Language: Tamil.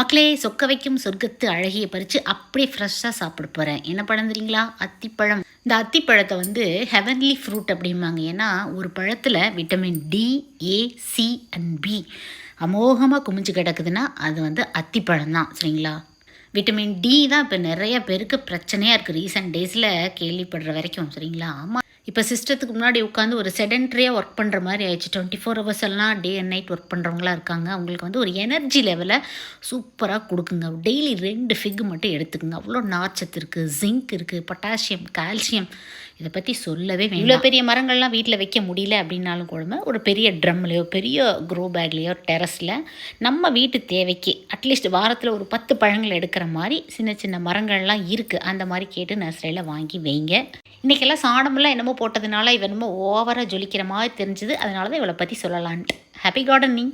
மக்களே சொக்க வைக்கும் சொர்க்கத்து அழகிய பறித்து அப்படியே ஃப்ரெஷ்ஷாக சாப்பிட போகிறேன் என்ன பழம் தெரியுங்களா? அத்திப்பழம். இந்த அத்திப்பழத்தை வந்து ஹெவன்லி ஃப்ரூட் அப்படிம்பாங்க. ஏன்னா ஒரு பழத்தில் vitamin D A C and B அமோகமாக குமிஞ்சு கிடக்குதுன்னா அது வந்து அத்திப்பழம் தான். சரிங்களா? விட்டமின் டி தான் இப்போ நிறைய பேருக்கு பிரச்சனையாக இருக்குது ரீசெண்ட் டேஸில் கேள்விப்படுற வரைக்கும். சரிங்களா? ஆமாம் இப்போ சிஸ்டத்துக்கு முன்னாடி உட்காந்து ஒரு செடன்ட்ரியாக ஒர்க் பண்ணுற மாதிரி ஆயிடுச்சு. டுவெண்ட்டி ஃபோர் ஹவர்ஸ் எல்லாம் டே அண்ட் நைட் ஒர்க் பண்ணுறவங்களா இருக்காங்க. அவங்களுக்கு வந்து ஒரு எனர்ஜி லெவலை சூப்பராக கொடுக்குங்க. டெய்லி ரெண்டு ஃபிக் மட்டும் எடுத்துக்குங்க. அவ்வளோ நார்ச்சத்து இருக்குது ஜிங்க் இருக்குது பொட்டாசியம் கால்சியம் இதை பற்றி சொல்லவே இவ்வளோ பெரிய மரங்கள்லாம் வீட்டில் வைக்க முடியல அப்படின்னாலும் கூட ஒரு பெரிய ட்ரம்லையோ பெரிய க்ரோ பேக்லேயோ டெரஸில் நம்ம வீட்டு தேவைக்கு அட்லீஸ்ட் வாரத்தில் ஒரு பத்து பழங்கள் எடுக்கிற மாதிரி சின்ன சின்ன மரங்கள்லாம் இருக்குது அந்த மாதிரி கேட்டு நர்சரியில் வாங்கி வைங்க. இன்றைக்கெல்லாம் சாணமெல்லாம் என்னமோ போட்டதுனால இவ என்னமோ ஓவராக ஜொலிக்கிற மாதிரி தெரிஞ்சுது. அதனால தான் இவளை பற்றி சொல்லலான்ட்டு. Happy gardening